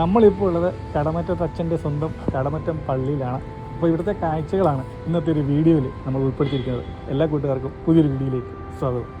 നമ്മളിപ്പോൾ ഉള്ളത് കടമറ്റത്ത് അച്ഛന്റെ സ്വന്തം കടമറ്റം പള്ളിയിലാണ്. അപ്പോൾ ഇവിടുത്തെ കാഴ്ചകളാണ് ഇന്നത്തെ ഒരു വീഡിയോയിൽ നമ്മൾ ഉൾപ്പെടുത്തിയിരിക്കുന്നത്. എല്ലാ കൂട്ടുകാർക്കും പുതിയൊരു വീഡിയോയിലേക്ക് സ്വാഗതം.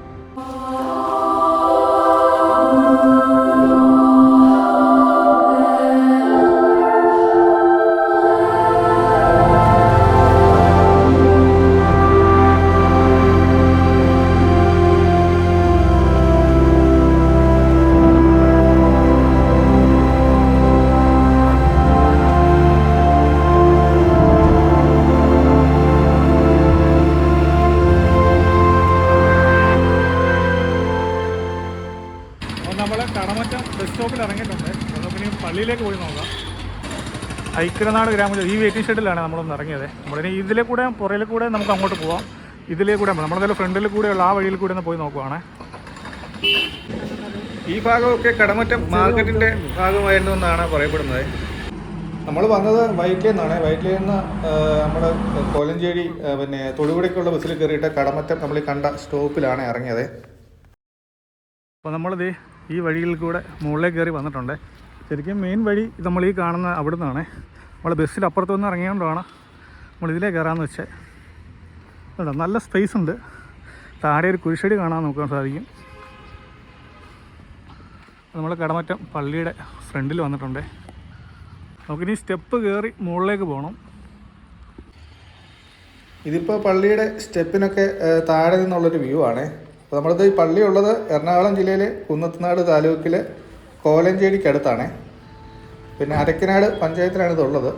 ഐക്യനാട് ഗ്രാമം ഈ വെയിറ്റിംഗ് ഷെഡിലാണ് നമ്മളൊന്ന് ഇറങ്ങിയത്. നമ്മളിനി ഇതിലെ കൂടെ പുറയിൽ കൂടെ നമുക്ക് അങ്ങോട്ട് പോവാം. ഇതിലേ കൂടെ നമ്മളെന്തായാലും ഫ്രണ്ടിൽ കൂടെയുള്ള ആ വഴിയിൽ കൂടെ ഒന്ന് പോയി നോക്കുവാണ്. ഈ ഭാഗമൊക്കെ കടമറ്റം മാർക്കറ്റിന്റെ ഭാഗമായിരുന്നു എന്നാണ് പറയപ്പെടുന്നത്. നമ്മൾ വന്നത് വൈറ്റിൽ നിന്നാണ് വൈറ്റിൽ നിന്ന് നമ്മൾ കോലഞ്ചേരി പിന്നെ തൊടുപുഴയ്ക്കുള്ള ബസ്സിൽ കയറിയിട്ട് കടമറ്റം നമ്മൾ കണ്ട സ്റ്റോപ്പിലാണ് ഇറങ്ങിയത്. അപ്പോൾ നമ്മളിത് ഈ വഴിയിൽ കൂടെ മുകളിലേക്ക് കയറി വന്നിട്ടുണ്ട്. ശരിക്കും മെയിൻ വഴി നമ്മൾ ഈ കാണുന്ന അവിടെ നിന്നാണ് നമ്മൾ ബസ്സിൽ അപ്പുറത്ത് വന്ന് ഇറങ്ങിയതുകൊണ്ടാണ് നമ്മൾ ഇതിലേ കയറാമെന്ന് വെച്ചേ. കേട്ടോ നല്ല സ്പേസ് ഉണ്ട്. താഴെ ഒരു കുരിശടി കാണാൻ നോക്കാൻ സാധിക്കും. നമ്മൾ കടമറ്റം പള്ളിയുടെ ഫ്രണ്ടിൽ വന്നിട്ടുണ്ട്. നമുക്കിനി സ്റ്റെപ്പ് കയറി മുകളിലേക്ക് പോകണം ഇതിപ്പോൾ പള്ളിയുടെ സ്റ്റെപ്പിനൊക്കെ താഴെ നിന്നുള്ളൊരു വ്യൂ ആണ്. അപ്പോൾ നമ്മളിത് ഈ പള്ളി ഉള്ളത് എറണാകുളം ജില്ലയിലെ കുന്നത്തനാട് താലൂക്കിലെ കോലഞ്ചേരിക്കടുത്താണ്. പിന്നെ അരക്കനാട് പഞ്ചായത്തിലാണ് ഇതുള്ളത്.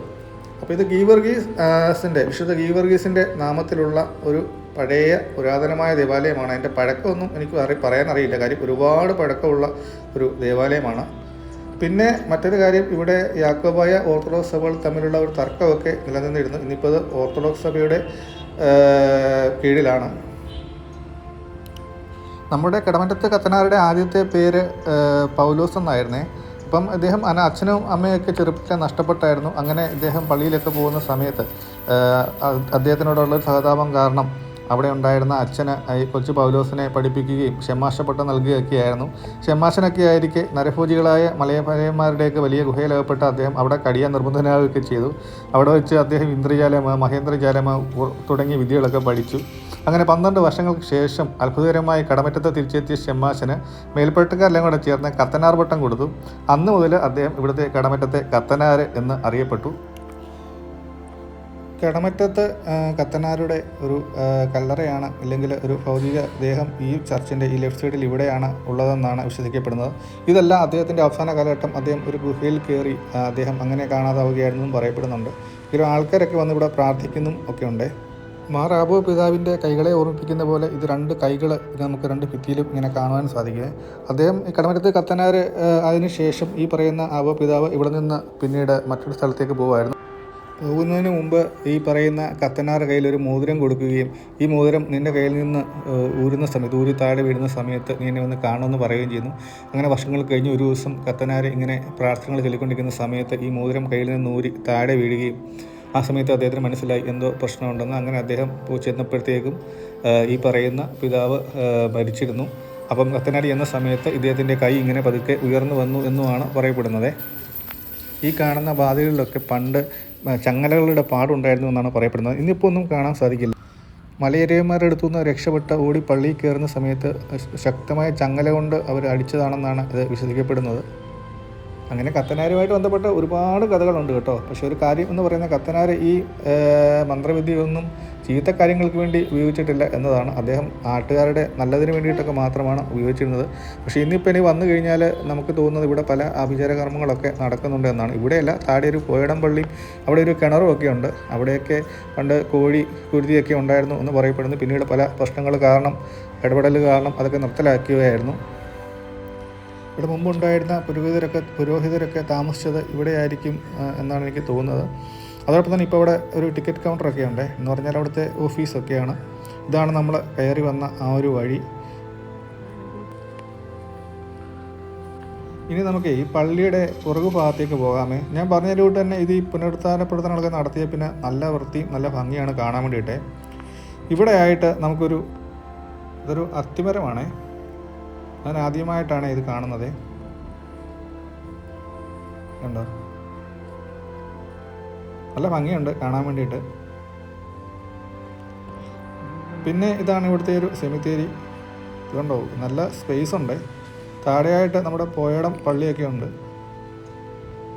അപ്പോൾ ഇത് ഗീവർഗീസിന്റെ വിശുദ്ധ ഗീവർഗീസിന്റെ നാമത്തിലുള്ള ഒരു പഴയ പുരാതനമായ ദേവാലയമാണ്. അതിന്റെ പഴക്കമൊന്നും എനിക്ക് അറി പറയാൻ അറിയില്ല. കാര്യം ഒരുപാട് പഴക്കമുള്ള ഒരു ദേവാലയമാണ്. പിന്നെ മറ്റൊരു കാര്യം ഇവിടെ യാക്കോബായ ഓർത്തഡോക്സ് സഭകൾ തമ്മിലുള്ള ഒരു തർക്കമൊക്കെ നിലനിന്നിരുന്നു. ഇന്നിപ്പോൾ അത് ഓർത്തഡോക്സ് സഭയുടെ കീഴിലാണ്. നമ്മുടെ കിടമറ്റത്ത് കത്തനാരുടെ ആദ്യത്തെ പേര് പൗലോസ് എന്നായിരുന്നേ. അപ്പം ഇദ്ദേഹം അന അച്ഛനും അമ്മയൊക്കെ ചെറുപ്പത്തിലെ നഷ്ടപ്പെട്ടായിരുന്നു. അങ്ങനെ ഇദ്ദേഹം പള്ളിയിലൊക്കെ പോകുന്ന സമയത്ത് അദ്ദേഹത്തിനോടുള്ള സഹതാപം കാരണം അവിടെ ഉണ്ടായിരുന്ന അച്ഛന് ഈ കൊച്ചു പൗലോസിനെ പഠിപ്പിക്കുകയും ക്ഷമാശപ്പെട്ട നൽകുകയൊക്കെയായിരുന്നു. ക്ഷമാശനൊക്കെ ആയിരിക്കെ നരഭോജികളായ മലയപരയന്മാരുടെയൊക്കെ വലിയ ഗുഹയിലകപ്പെട്ട അദ്ദേഹം അവിടെ കടിയാൻ നിർബന്ധനാവുകയൊക്കെ ചെയ്തു. അവിടെ വെച്ച് അദ്ദേഹം ഇന്ദ്രജാലമ മഹേന്ദ്രജാലമ തുടങ്ങിയ വിദ്യകളൊക്കെ പഠിച്ചു. അങ്ങനെ പന്ത്രണ്ട് വർഷങ്ങൾക്ക് ശേഷം അത്ഭുതകരമായി കടമറ്റത്തെ തിരിച്ചെത്തിയ ഷെമ്മാശന് മേൽപ്പട്ടുകാരെല്ലാം കൂടെ ചേർന്ന് കത്തനാർ വട്ടം കൊടുത്തു. അന്ന് മുതൽ അദ്ദേഹം ഇവിടുത്തെ കടമറ്റത്തെ കത്തനാർ എന്ന് അറിയപ്പെട്ടു. കടമറ്റത്ത് കത്തനാരുടെ ഒരു കല്ലറയാണ് അല്ലെങ്കിൽ ഒരു ഭൗതിക ദേഹം ഈ ചർച്ചിന്റെ ഈ ലെഫ്റ്റ് സൈഡിൽ ഇവിടെയാണ് ഉള്ളതെന്നാണ് വിശ്വസിക്കപ്പെടുന്നത്. ഇതല്ല അദ്ദേഹത്തിന്റെ അവസാന കാലഘട്ടം അദ്ദേഹം ഒരു ഗുഹയിൽ കയറി അദ്ദേഹം അങ്ങനെ കാണാതാവുകയായിരുന്നെന്നും പറയപ്പെടുന്നുണ്ട്. ഇതിലും ആൾക്കാരൊക്കെ വന്ന് ഇവിടെ പ്രാർത്ഥിക്കുന്നതും ഒക്കെ ഉണ്ട് മാറാബോ പിതാവിന്റെ കൈകളെ ഓർമ്മിപ്പിക്കുന്ന പോലെ ഇത് രണ്ട് കൈകൾ നമുക്ക് രണ്ട് ഭിത്തിയിലും ഇങ്ങനെ കാണുവാൻ സാധിക്കും. അദ്ദേഹം ഈ കടമറ്റത്ത് കത്തനാർ അതിനുശേഷം ഈ പറയുന്ന ആബോ പിതാവ് ഇവിടെ നിന്ന് പിന്നീട് മറ്റൊരു സ്ഥലത്തേക്ക് പോകുമായിരുന്നു പോകുന്നതിന് മുമ്പ് ഈ പറയുന്ന കത്തനാർ കയ്യിൽ ഒരു മോതിരം കൊടുക്കുകയും ഈ മോതിരം നിന്റെ കയ്യിൽ നിന്ന് ഊരുന്ന സമയത്ത് ഊരി താഴെ വീഴുന്ന സമയത്ത് നീ എന്നെ വന്ന് കാണുമെന്ന് പറയുകയും ചെയ്യുന്നു. അങ്ങനെ വർഷങ്ങൾ കഴിഞ്ഞ് ഒരു ദിവസം കത്തനാർ ഇങ്ങനെ പ്രാർത്ഥനകൾ ചൊല്ലിക്കൊണ്ടിരിക്കുന്ന സമയത്ത് ഈ മോതിരം കയ്യിൽ നിന്ന് ഊരി താഴെ വീഴുകയും ആ സമയത്ത് അദ്ദേഹത്തിന് മനസ്സിലായി എന്തോ പ്രശ്നമുണ്ടെന്ന്. അങ്ങനെ അദ്ദേഹം ചെന്നപ്പോഴത്തേക്കും ഈ പറയുന്ന പിതാവ് മരിച്ചിരുന്നു. അപ്പം കത്തനാടി എന്ന സമയത്ത് ഇദ്ദേഹത്തിന്റെ കൈ ഇങ്ങനെ പതുക്കെ ഉയർന്നു വന്നു എന്നുമാണ് പറയപ്പെടുന്നത്. ഈ കാണുന്ന ബാധകളിലൊക്കെ പണ്ട് ചങ്ങലകളുടെ പാടുണ്ടായിരുന്നു എന്നാണ് പറയപ്പെടുന്നത്. ഇന്നിപ്പോൾ ഒന്നും കാണാൻ സാധിക്കില്ല. മലയരയന്മാരുടെ അടുത്തു നിന്ന് രക്ഷപ്പെട്ട ഓടി പള്ളിയിൽ കയറുന്ന സമയത്ത് ശക്തമായ ചങ്ങല കൊണ്ട് അവർ അടിച്ചതാണെന്നാണ് ഇത് വിശ്വസിക്കപ്പെടുന്നത് അങ്ങനെ കത്തനാരുമായിട്ട് ബന്ധപ്പെട്ട ഒരുപാട് കഥകളുണ്ട് കേട്ടോ. പക്ഷെ ഒരു കാര്യം എന്ന് പറയുന്ന കത്തനാർ ഈ മന്ത്രവിദ്യയൊന്നും ചീത്ത കാര്യങ്ങൾക്ക് വേണ്ടി ഉപയോഗിച്ചിട്ടില്ല എന്നതാണ് അദ്ദേഹം നാട്ടുകാരുടെ നല്ലതിന് വേണ്ടിയിട്ടൊക്കെ മാത്രമാണ് ഉപയോഗിച്ചിരുന്നത്. പക്ഷേ ഇന്നിപ്പോൾ ഇനി വന്നു കഴിഞ്ഞാൽ നമുക്ക് തോന്നുന്നത് ഇവിടെ പല ആഭിചാര കർമ്മങ്ങളൊക്കെ നടക്കുന്നുണ്ട് എന്നാണ്. ഇവിടെയല്ല താഴെ ഒരു പോയടം പള്ളി അവിടെ ഒരു കിണറും ഒക്കെ ഉണ്ട്. അവിടെയൊക്കെ പണ്ട് കോഴി കുരുതിയൊക്കെ ഉണ്ടായിരുന്നു എന്ന് പറയപ്പെടുന്നു. പിന്നീട് പല പ്രശ്നങ്ങൾ കാരണം ഇടപെടൽ കാരണം അതൊക്കെ നിർത്തലാക്കുകയായിരുന്നു ഇവിടെ മുമ്പുണ്ടായിരുന്ന പുരോഹിതരൊക്കെ പുരോഹിതരൊക്കെ താമസിച്ചത് ഇവിടെയായിരിക്കും എന്നാണ് എനിക്ക് തോന്നുന്നത്. അതോടൊപ്പം തന്നെ ഇപ്പോൾ അവിടെ ഒരു ടിക്കറ്റ് കൗണ്ടറൊക്കെ ഉണ്ട്. എന്ന് പറഞ്ഞാൽ അവിടുത്തെ ഓഫീസൊക്കെയാണ്. ഇതാണ് നമ്മൾ കയറി വന്ന ആ ഒരു വഴി. ഇനി നമുക്ക് ഈ പള്ളിയുടെ പുറകു ഭാഗത്തേക്ക് പോകാമേ. ഞാൻ പറഞ്ഞ റൂട്ട് തന്നെ ഇത് ഈ പുനരുദ്ധാന പ്രവർത്തനങ്ങളൊക്കെ നടത്തിയ പിന്നെ നല്ല വൃത്തി നല്ല ഭംഗിയാണ് കാണാൻ വേണ്ടിയിട്ട്. ഇവിടെ ആയിട്ട് നമുക്കൊരു ഇതൊരു അത്തിമരമാണേ. ഞാൻ ആദ്യമായിട്ടാണ് ഇത് കാണുന്നത്. കണ്ടോ? നല്ല ഭംഗിയുണ്ട് കാണാൻ വേണ്ടിയിട്ട്. പിന്നെ ഇതാണ് ഇവിടുത്തെ ഒരു സെമിത്തേരി ഇതുണ്ടോ നല്ല സ്പേസ് ഉണ്ട്. താഴെയായിട്ട് നമ്മുടെ പോയടം പള്ളിയൊക്കെ ഉണ്ട്.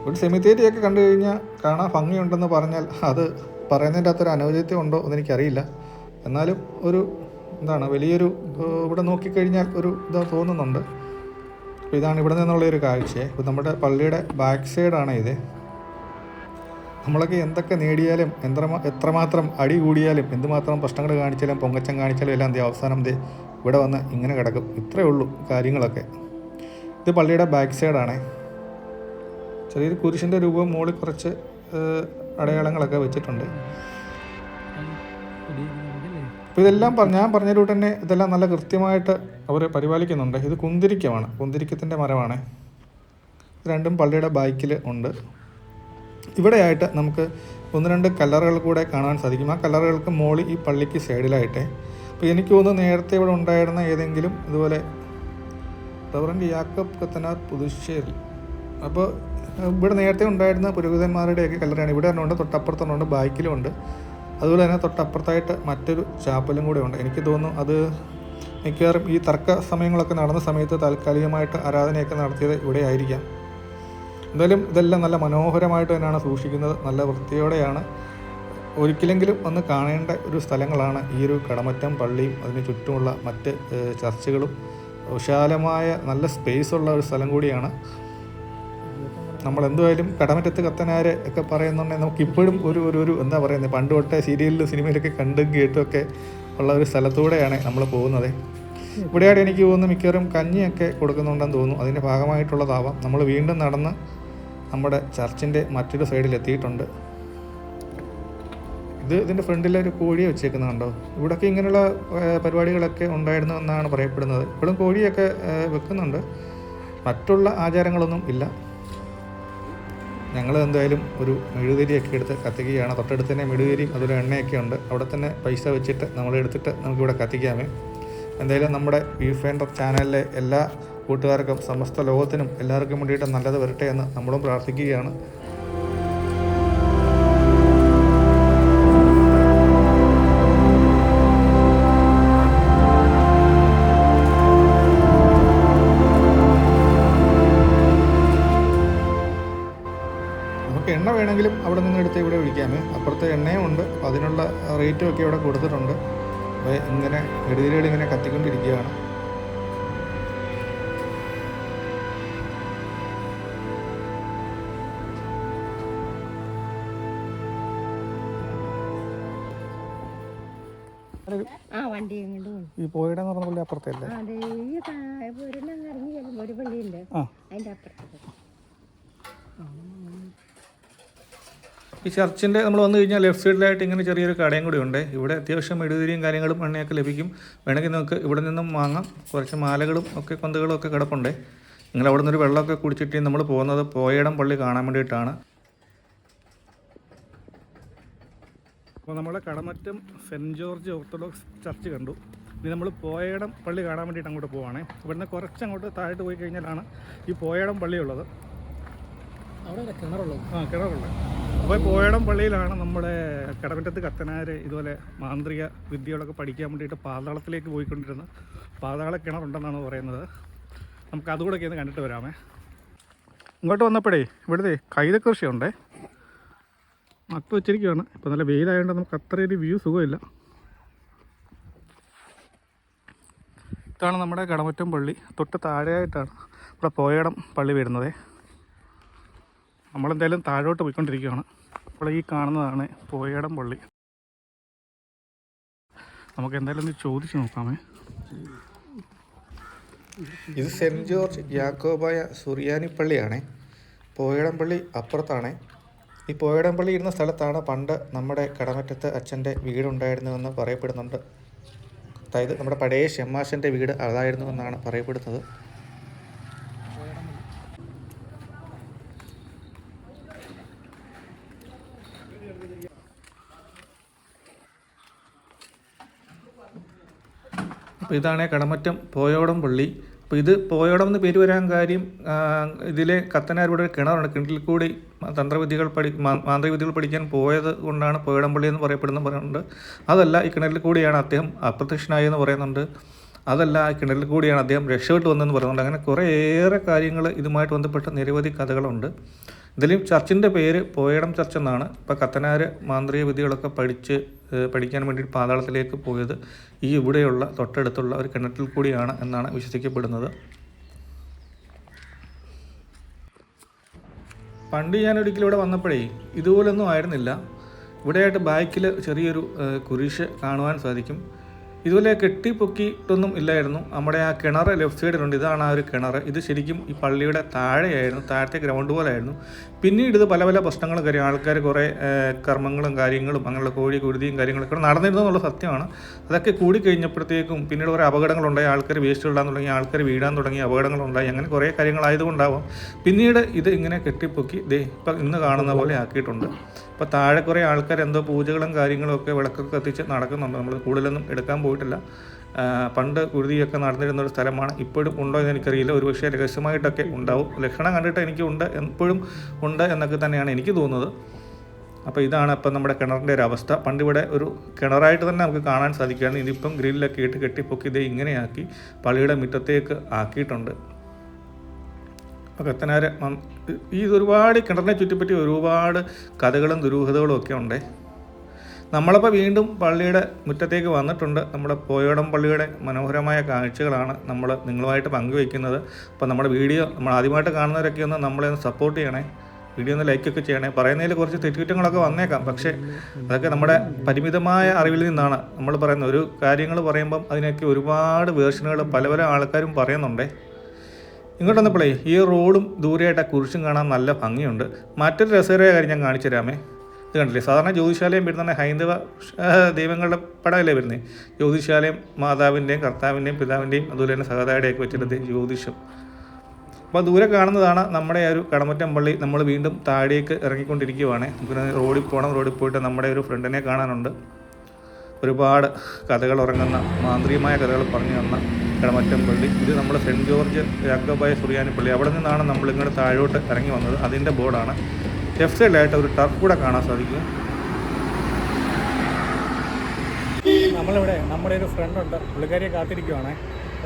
ഒരു സെമിത്തേരിയൊക്കെ കണ്ടു കഴിഞ്ഞാൽ കാണാൻ ഭംഗിയുണ്ടെന്ന് പറഞ്ഞാൽ അത് പറയുന്നതിന്റെ അകത്തൊരു അനൗചിത്യം ഉണ്ടോ എന്ന് എനിക്കറിയില്ല. എന്നാലും ഒരു എന്താണ് വലിയൊരു ഇവിടെ നോക്കിക്കഴിഞ്ഞാൽ ഒരു ഇത് തോന്നുന്നുണ്ട്. അപ്പോൾ ഇതാണ് ഇവിടെ നിന്നുള്ള ഒരു കാഴ്ചയെ. ഇപ്പോൾ നമ്മുടെ പള്ളിയുടെ ബാക്ക് സൈഡാണ് ഇത്. നമ്മളൊക്കെ എന്തൊക്കെ നേടിയാലും എത്ര എത്രമാത്രം അടി കൂടിയാലും എന്തുമാത്രം പ്രശ്നങ്ങൾ കാണിച്ചാലും പൊങ്ങച്ചം കാണിച്ചാലും എല്ലാം അവസാനം ദേ ഇവിടെ വന്ന് ഇങ്ങനെ കിടക്കും. ഇത്രയേ ഉള്ളൂ കാര്യങ്ങളൊക്കെ. ഇത് പള്ളിയുടെ ബാക്ക് സൈഡാണേ. ചെറിയൊരു കുരിശിന്റെ രൂപം മുകളിൽ കുറച്ച് അടയാളങ്ങളൊക്കെ വെച്ചിട്ടുണ്ട്. അപ്പോൾ ഇതെല്ലാം പറഞ്ഞ ഞാൻ പറഞ്ഞതിലൂടെ തന്നെ ഇതെല്ലാം നല്ല കൃത്യമായിട്ട് അവർ പരിപാലിക്കുന്നുണ്ട്. ഇത് കുന്തിരിക്കമാണ്. കുന്തിരിക്കത്തിന്റെ മരമാണ്. രണ്ടും പള്ളിയുടെ ബാക്കിൽ ഉണ്ട്. ഇവിടെയായിട്ട് നമുക്ക് ഒന്ന് രണ്ട് കല്ലറുകൾ കൂടെ കാണാൻ സാധിക്കും. ആ കല്ലറുകൾക്ക് മോളി ഈ പള്ളിക്ക് സൈഡിലായിട്ട്. അപ്പോൾ എനിക്ക് തോന്നുന്നു നേരത്തെ ഇവിടെ ഉണ്ടായിരുന്ന ഏതെങ്കിലും ഇതുപോലെ റവറന്റ് യാക്കബ് കത്തനാർ പുതുശ്ശേരി. അപ്പോൾ ഇവിടെ നേരത്തെ ഉണ്ടായിരുന്ന പുരോഹിതന്മാരുടെയൊക്കെ കല്ലറയാണ്. ഇവിടെ തന്നെ ഉണ്ട് തൊട്ടപ്പുറത്തുണ്ട് ബാക്കിലും ഉണ്ട്. അതുപോലെ തന്നെ തൊട്ടപ്പുറത്തായിട്ട് മറ്റൊരു ചാപ്പലും കൂടെ ഉണ്ട്. എനിക്ക് തോന്നുന്നു അത് മിക്കവാറും ഈ തർക്ക സമയങ്ങളൊക്കെ നടന്ന സമയത്ത് താൽക്കാലികമായിട്ട് ആരാധനയൊക്കെ നടത്തിയത് ഇവിടെ ആയിരിക്കാം. എന്തായാലും ഇതെല്ലാം നല്ല മനോഹരമായിട്ട് തന്നെയാണ് സൂക്ഷിക്കുന്നത്. നല്ല വൃത്തിയോടെയാണ്. ഒരിക്കലെങ്കിലും ഒന്ന് കാണേണ്ട ഒരു സ്ഥലങ്ങളാണ് ഈ ഒരു കടമറ്റം പള്ളിയും അതിന് ചുറ്റുമുള്ള മറ്റ് ചർച്ചകളും. വിശാലമായ നല്ല സ്പേസ് ഉള്ള ഒരു സ്ഥലം കൂടിയാണ് നമ്മൾ എന്തുമായാലും കടമറ്റത്ത് കത്തനാര് ഒക്കെ പറയുന്നുണ്ടെങ്കിൽ നമുക്ക് ഇപ്പോഴും ഒരു ഒരു ഒരു എന്താ പറയുന്നത് പണ്ട് തൊട്ടേ സീരിയലിലും സിനിമയിലൊക്കെ കണ്ടും കേട്ടും ഒക്കെ ഉള്ള ഒരു സ്ഥലത്തൂടെയാണ് നമ്മൾ പോകുന്നത്. ഇവിടെയായിട്ട് എനിക്ക് തോന്നുന്നു മിക്കവാറും കഞ്ഞിയൊക്കെ കൊടുക്കുന്നുണ്ടെന്ന് തോന്നുന്നു. അതിന്റെ ഭാഗമായിട്ടുള്ളതാവാം. നമ്മൾ വീണ്ടും നടന്ന് നമ്മുടെ ചർച്ചിന്റെ മറ്റൊരു സൈഡിൽ എത്തിയിട്ടുണ്ട് ഇത് ഇതിന്റെ ഫ്രണ്ടിൽ ഒരു കോഴിയെ വെച്ചേക്കുന്നത് കണ്ടോ ഇവിടെയൊക്കെ ഇങ്ങനെയുള്ള പരിപാടികളൊക്കെ ഉണ്ടായിരുന്നു എന്നാണ് പറയപ്പെടുന്നത്. ഇപ്പോഴും കോഴിയൊക്കെ വെക്കുന്നുണ്ട്. മറ്റുള്ള ആചാരങ്ങളൊന്നും ഇല്ല. ഞങ്ങൾ എന്തായാലും ഒരു മെഴുകുതിരിയൊക്കെ എടുത്ത് കത്തിക്കുകയാണ്. തൊട്ടടുത്ത് തന്നെ മെഴുകുതിരിയും അതുപോലെ എണ്ണയൊക്കെ ഉണ്ട്. അവിടെ തന്നെ പൈസ വെച്ചിട്ട് നമ്മൾ എടുത്തിട്ട് നമുക്കിവിടെ കത്തിക്കാമേ. എന്തായാലും നമ്മുടെ വ്യൂ ഫൈൻഡർ ചാനലിലെ എല്ലാ കൂട്ടുകാർക്കും സമസ്ത ലോകത്തിനും എല്ലാവർക്കും വേണ്ടിയിട്ട് നല്ലത് വരട്ടെ എന്ന് നമ്മളും പ്രാർത്ഥിക്കുകയാണ്. നമുക്ക് എണ്ണ വേണമെങ്കിലും അവിടെ നിന്ന് എടുത്ത് ഇവിടെ ഒഴിക്കാമേ. അപ്പുറത്തെ എണ്ണയും ഉണ്ട്. അപ്പോൾ അതിനുള്ള റേറ്റും ഒക്കെ ഇവിടെ കൊടുത്തിട്ടുണ്ട്. അപ്പോൾ ഇങ്ങനെ എടുതിരികൾ ഇങ്ങനെ കത്തിക്കൊണ്ടിരിക്കുകയാണ്. ആ വണ്ടി ഇങ്ങോട്ട് ഈ പോയിടെന്ന് പറഞ്ഞ പള്ളി അപ്പുറത്തല്ലേ? ഒരു പള്ളിയുണ്ട്. ആ. അതിന്റെ അപ്പുറത്ത് ഈ ചർച്ചിന്റെ നമ്മൾ വന്നു കഴിഞ്ഞാൽ ലെഫ്റ്റ് സൈഡിലായിട്ട് ഇങ്ങനെ ചെറിയൊരു കടയും കൂടി ഉണ്ട്. ഇവിടെ അത്യാവശ്യം മെഴുകുതിരിയും കാര്യങ്ങളും എണ്ണയൊക്കെ ലഭിക്കും. വേണമെങ്കിൽ നമുക്ക് ഇവിടെ നിന്നും വാങ്ങാം. കുറച്ച് മാലകളും ഒക്കെ കൊന്തകളും ഒക്കെ കിടപ്പുണ്ട്. നിങ്ങൾ അവിടെ നിന്നൊരു വെള്ളമൊക്കെ കുടിച്ചിട്ട് നമ്മൾ പോകുന്നത് പോയടം പള്ളി കാണാൻ വേണ്ടിയിട്ടാണ്. അപ്പോൾ നമ്മൾ Kadamattom saint George orthodox church കണ്ടു. ഇനി നമ്മൾ പോയടം പള്ളി കാണാൻ വേണ്ടിയിട്ട് അങ്ങോട്ട് പോവാണേ. കുറച്ച് അങ്ങോട്ട് താഴോട്ട് പോയി കഴിഞ്ഞാലാണ് ഈ പോയടം പള്ളിയുള്ളത്. അവിടെ കിണറുള്ളത്. ആ കിണറുള്ള അപ്പോൾ പോയടം പള്ളിയിലാണ് നമ്മുടെ കടമറ്റത്ത് കത്തനാര് ഇതുപോലെ മാന്ത്രിക വിദ്യകളൊക്കെ പഠിക്കാൻ വേണ്ടിയിട്ട് പാതാളത്തിലേക്ക് പോയിക്കൊണ്ടിരുന്ന പാതാള കിണറുണ്ടെന്നാണ് പറയുന്നത്. നമുക്ക് അതുകൂടെ ഒക്കെ ഒന്ന് കണ്ടിട്ട് വരാമേ. ഇങ്ങോട്ട് വന്നപ്പോഴേ ഇവിടുത്തെ കൈത കൃഷിയുണ്ടേ. നട്ടു വെച്ചിരിക്കുകയാണ് ഇപ്പോൾ നല്ല വെയിലായതുകൊണ്ട് നമുക്ക് അത്രയൊരു വ്യൂ സുഖമില്ല. ഇതാണ് നമ്മുടെ കടമറ്റം പള്ളി. തൊട്ട് താഴെയായിട്ടാണ് ഇവിടെ പോയടം പള്ളി വരുന്നത്. നമ്മളെന്തായാലും താഴോട്ട് പോയിക്കൊണ്ടിരിക്കുകയാണ്. അപ്പോൾ ഈ കാണുന്നതാണ് പോയടം പള്ളി. നമുക്ക് എന്തായാലും ഒന്ന് ചോദിച്ചു നോക്കാമേ. ഇത് സെന്റ് ജോർജ് യാക്കോബായ സുറിയാനി പള്ളിയാണ്. പോയടം പള്ളി അപ്പുറത്താണ്. ഈ പോയടം പള്ളി ഇരുന്ന സ്ഥലത്താണ് പണ്ട് നമ്മുടെ കടമറ്റത്ത് അച്ഛന്റെ വീടുണ്ടായിരുന്നുവെന്ന് പറയപ്പെടുന്നുണ്ട്. അതായത് നമ്മുടെ പഴയ ഷെമ്മാശന്റെ വീട് അതായിരുന്നുവെന്നാണ് പറയപ്പെടുന്നത്. അപ്പോൾ ഇതാണ് കടമറ്റം പോയോടം പള്ളി. അപ്പോൾ ഇത് പോയോടം എന്ന് പേര് വരാൻ കാര്യം ഇതിലെ കത്തനാരുടെ കിണറുണ്ട്. കിണറ്റിൽ കൂടി തന്ത്രവിദ്യകൾ പഠി മാന്ത്രികവിദ്യകൾ പഠിക്കാൻ പോയത് കൊണ്ടാണ് പോയോടം പള്ളി എന്ന് പറയപ്പെടുന്ന പറയുന്നുണ്ട് അതല്ല ഈ കിണറ്റിൽ കൂടിയാണ് അദ്ദേഹം അപ്രത്യക്ഷനായി എന്ന് പറയുന്നുണ്ട്. അതല്ല ആ കിണറ്റിൽ കൂടിയാണ് അദ്ദേഹം രക്ഷപ്പെട്ട് വന്നതെന്ന് പറയുന്നുണ്ട്. അങ്ങനെ കുറേയേറെ കാര്യങ്ങൾ ഇതുമായിട്ട് ബന്ധപ്പെട്ട നിരവധി കഥകളുണ്ട്. ഇതിലും ചർച്ചിന്റെ പേര് പോയടം ചർച്ച് എന്നാണ് ഇപ്പോൾ കത്തനാർ മാന്ത്രിക വിദ്യകളൊക്കെ പഠിച്ച് പഠിക്കാൻ വേണ്ടി പാതാളത്തിലേക്ക് പോയത് ഈ ഇവിടെയുള്ള തൊട്ടടുത്തുള്ള ഒരു കിണറ്റിൽ കൂടിയാണ് എന്നാണ് വിശ്വസിക്കപ്പെടുന്നത്. പണ്ട് ഞാൻ ഒരിക്കലും ഇവിടെ വന്നപ്പോഴേ ഇതുപോലൊന്നും ആയിരുന്നില്ല. ഇവിടെയായിട്ട് ബാക്കിൽ ചെറിയൊരു കുരിശ് കാണുവാൻ സാധിക്കും. ഇതുപോലെ കെട്ടിപ്പൊക്കിയിട്ടൊന്നും ഇല്ലായിരുന്നു. നമ്മുടെ ആ കിണർ ലെഫ്റ്റ് സൈഡിലുണ്ട് ഇതാണ് ആ ഒരു കിണർ. ഇത് ശരിക്കും ഈ പള്ളിയുടെ താഴെയായിരുന്നു. താഴത്തെ ഗ്രൗണ്ട് പോലെയായിരുന്നു പിന്നീട് ഇത് പല പല പ്രശ്നങ്ങളും കാര്യം ആൾക്കാർ കുറേ കർമ്മങ്ങളും കാര്യങ്ങളും അങ്ങനെയുള്ള കോഴി കുരുതിയും കാര്യങ്ങളൊക്കെ നടന്നിരുന്നു എന്നുള്ള സത്യമാണ്. അതൊക്കെ കൂടി കഴിഞ്ഞപ്പോഴത്തേക്കും പിന്നീട് കുറേ അപകടങ്ങളുണ്ടായി. ആൾക്കാർ വേസ്റ്റ് ഇടാൻ തുടങ്ങി ആൾക്കാർ വീഴാൻ തുടങ്ങി അപകടങ്ങളുണ്ടായി. അങ്ങനെ കുറേ കാര്യങ്ങളായതുകൊണ്ടാവാം പിന്നീട് ഇത് ഇങ്ങനെ കെട്ടിപ്പൊക്കി ദേ ഇപ്പം ഇന്ന് കാണുന്ന പോലെ ആക്കിയിട്ടുണ്ട്. ഇപ്പോൾ താഴെ കുറേ ആൾക്കാർ എന്തോ പൂജകളും കാര്യങ്ങളും ഒക്കെ വിളക്കൊക്കെ കത്തിച്ച് നടക്കുന്നുണ്ട്. നമ്മൾ കൂടുതലൊന്നും എടുക്കാൻ പോയിട്ടില്ല. പണ്ട് കുരുതിയൊക്കെ നടന്നിരുന്ന ഒരു സ്ഥലമാണ്. ഇപ്പോഴും ഉണ്ടോ എന്ന് എനിക്കറിയില്ല. ഒരു പക്ഷേ രഹസ്യമായിട്ടൊക്കെ ഉണ്ടാവും. ലക്ഷണം കണ്ടിട്ട് എനിക്ക് ഉണ്ട് എപ്പോഴും ഉണ്ട് എന്നൊക്കെ തന്നെയാണ് എനിക്ക് തോന്നുന്നത്. അപ്പോൾ ഇതാണ് ഇപ്പം നമ്മുടെ കിണറിന്റെ ഒരു അവസ്ഥ. പണ്ട് ഇവിടെ ഒരു കിണറായിട്ട് തന്നെ നമുക്ക് കാണാൻ സാധിക്കുകയാണ്. ഇതിപ്പം ഗ്രില്ലൊക്കെ ഇട്ട് കെട്ടിപ്പൊക്കി ഇതേ ഇങ്ങനെയാക്കി പള്ളിയുടെ മുറ്റത്തേക്ക് ആക്കിയിട്ടുണ്ട്. അപ്പോൾ കത്തനാര് ഈ ഒരുപാട് കിണറിനെ ചുറ്റിപ്പറ്റി ഒരുപാട് കഥകളും ദുരൂഹതകളും ഒക്കെ ഉണ്ട്. നമ്മളപ്പോൾ വീണ്ടും പള്ളിയുടെ മുറ്റത്തേക്ക് വന്നിട്ടുണ്ട്. നമ്മുടെ പോയോടം പള്ളിയുടെ മനോഹരമായ കാഴ്ചകളാണ് നമ്മൾ നിങ്ങളുമായിട്ട് പങ്കുവയ്ക്കുന്നത്. അപ്പോൾ നമ്മുടെ വീഡിയോ നമ്മൾ ആദ്യമായിട്ട് കാണുന്നവരൊക്കെ ഒന്ന് നമ്മളെ ഒന്ന് സപ്പോർട്ട് ചെയ്യണേ. വീഡിയോ ഒന്ന് ലൈക്കൊക്കെ ചെയ്യണേ. പറയുന്നതിൽ കുറച്ച് തെറ്റുകുറ്റങ്ങളൊക്കെ വന്നേക്കാം. പക്ഷേ അതൊക്കെ നമ്മുടെ പരിമിതമായ അറിവിൽ നിന്നാണ്. നമ്മൾ പറയുന്നത് ഒരു കാര്യങ്ങൾ പറയുമ്പം അതിനൊക്കെ ഒരുപാട് വേർഷനുകൾ പല പല ആൾക്കാരും പറയുന്നുണ്ടേ. ഇങ്ങോട്ട് വന്നപ്പോഴേ ഈ റോഡും ദൂരെയായിട്ട് ആ കുരിശും കാണാൻ നല്ല ഭംഗിയുണ്ട്. മറ്റൊരു രസകരമായ കാര്യം ഞാൻ കാണിച്ചു തരാമേ. ഇത് കണ്ടില്ലേ സാധാരണ ജ്യോതിശാലയം വരുന്ന ഹൈന്ദവ ദൈവങ്ങളുടെ പടമല്ലേ വരുന്നത് ജ്യോതിശാലയം മാതാവിന്റെയും കർത്താവിന്റെയും പിതാവിന്റെയും അതുപോലെ തന്നെ സഹതായുടെയൊക്കെ വെച്ചിട്ട് ജ്യോതിഷം. അപ്പോൾ ദൂരെ കാണുന്നതാണ് നമ്മുടെ ഒരു കടമറ്റം പള്ളി. നമ്മൾ വീണ്ടും താഴേക്ക് ഇറങ്ങിക്കൊണ്ടിരിക്കുവാണ്. നമുക്ക് റോഡിൽ പോകണം റോഡിൽ പോയിട്ട് നമ്മുടെ ഒരു ഫ്രണ്ടിനെ കാണാനുണ്ട്. ഒരുപാട് കഥകൾ ഉറങ്ങുന്ന മാന്ത്രികമായ കഥകൾ പറഞ്ഞു തന്ന കടമറ്റം പള്ളി ഇത് നമ്മൾ സെന്റ് ജോർജ് യാക്കോബായ സുറിയാനി പള്ളി. അവിടെ നിന്നാണ് നമ്മൾ ഇങ്ങോട്ട് താഴോട്ട് ഇറങ്ങി വന്നത്. അതിന്റെ ബോർഡാണ്. ലെഫ്റ്റ് സൈഡിലായിട്ട് ഒരു ടർഫ് കൂടെ കാണാൻ സാധിക്കും. നമ്മളിവിടെ നമ്മുടെ ഒരു ഫ്രണ്ട് ഉണ്ട്. പുള്ളിക്കാരിയെ കാത്തിരിക്കുവാണേ.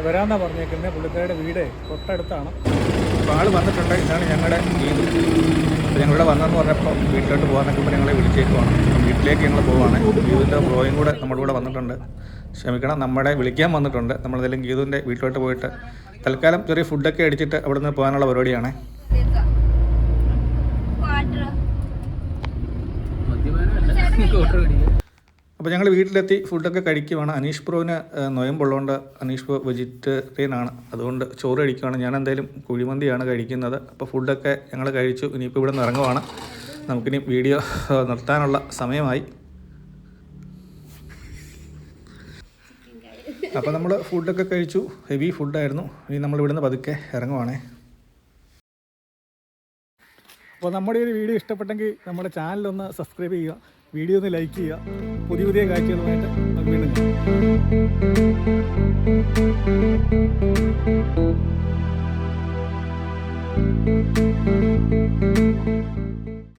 വരാമെന്നാണ് പറഞ്ഞേക്കുന്നത് പുള്ളിക്കാരിയുടെ വീട് തൊട്ടടുത്താണ്. അപ്പോൾ ആൾ വന്നിട്ടുണ്ട്. ഇതാണ് ഞങ്ങളുടെ വീട്. അപ്പോൾ ഞങ്ങളിവിടെ വന്നതെന്ന് പറഞ്ഞപ്പോൾ വീട്ടിലോട്ട് പോകാനൊക്കെ ഞങ്ങളെ വിളിച്ചേക്കുവാണ്. വീട്ടിലേക്ക് ഞങ്ങൾ പോവാണ്. ഗീതുവിന്റെ ബ്രോയും കൂടെ നമ്മുടെ കൂടെ വന്നിട്ടുണ്ട്. ക്ഷമിക്കണം നമ്മുടെ വിളിക്കാൻ വന്നിട്ടുണ്ട്. നമ്മളെന്തെങ്കിലും ഗീതുവിന്റെ വീട്ടിലോട്ട് പോയിട്ട് തൽക്കാലം ചെറിയ ഫുഡൊക്കെ അടിച്ചിട്ട് അവിടെ നിന്ന് പോകാനുള്ള പരിപാടിയാണ്. അപ്പോൾ ഞങ്ങൾ വീട്ടിലെത്തി ഫുഡൊക്കെ കഴിക്കുവാണ്. അനീഷ് പ്രോവിന് നൊയമ്പുള്ളതുകൊണ്ട് അനീഷ് പ്രോ വെജിറ്റേറിയൻ ആണ് അതുകൊണ്ട് ചോറ് കഴിക്കുവാണ്. ഞാൻ എന്തായാലും കുഴിമന്തിയാണ് കഴിക്കുന്നത്. അപ്പോൾ ഫുഡൊക്കെ ഞങ്ങൾ കഴിച്ചു. ഇനിയിപ്പോൾ ഇവിടെ നിന്ന് ഇറങ്ങുവാണ്. നമുക്കിനി വീഡിയോ നിർത്താനുള്ള സമയമായി. അപ്പോൾ നമ്മൾ ഫുഡൊക്കെ കഴിച്ചു. ഹെവി ഫുഡായിരുന്നു ഇനി നമ്മൾ ഇവിടുന്ന് പതുക്കെ ഇറങ്ങുവാണേ. അപ്പോൾ നമ്മുടെ ഒരു വീഡിയോ ഇഷ്ടപ്പെട്ടെങ്കിൽ നമ്മുടെ ചാനലൊന്ന് സബ്സ്ക്രൈബ് ചെയ്യുക. വീഡിയോ ഒന്ന് ലൈക്ക് ചെയ്യുക. പുതിയ പുതിയ കാഴ്ചകളുമായിട്ട് വീണ്ടും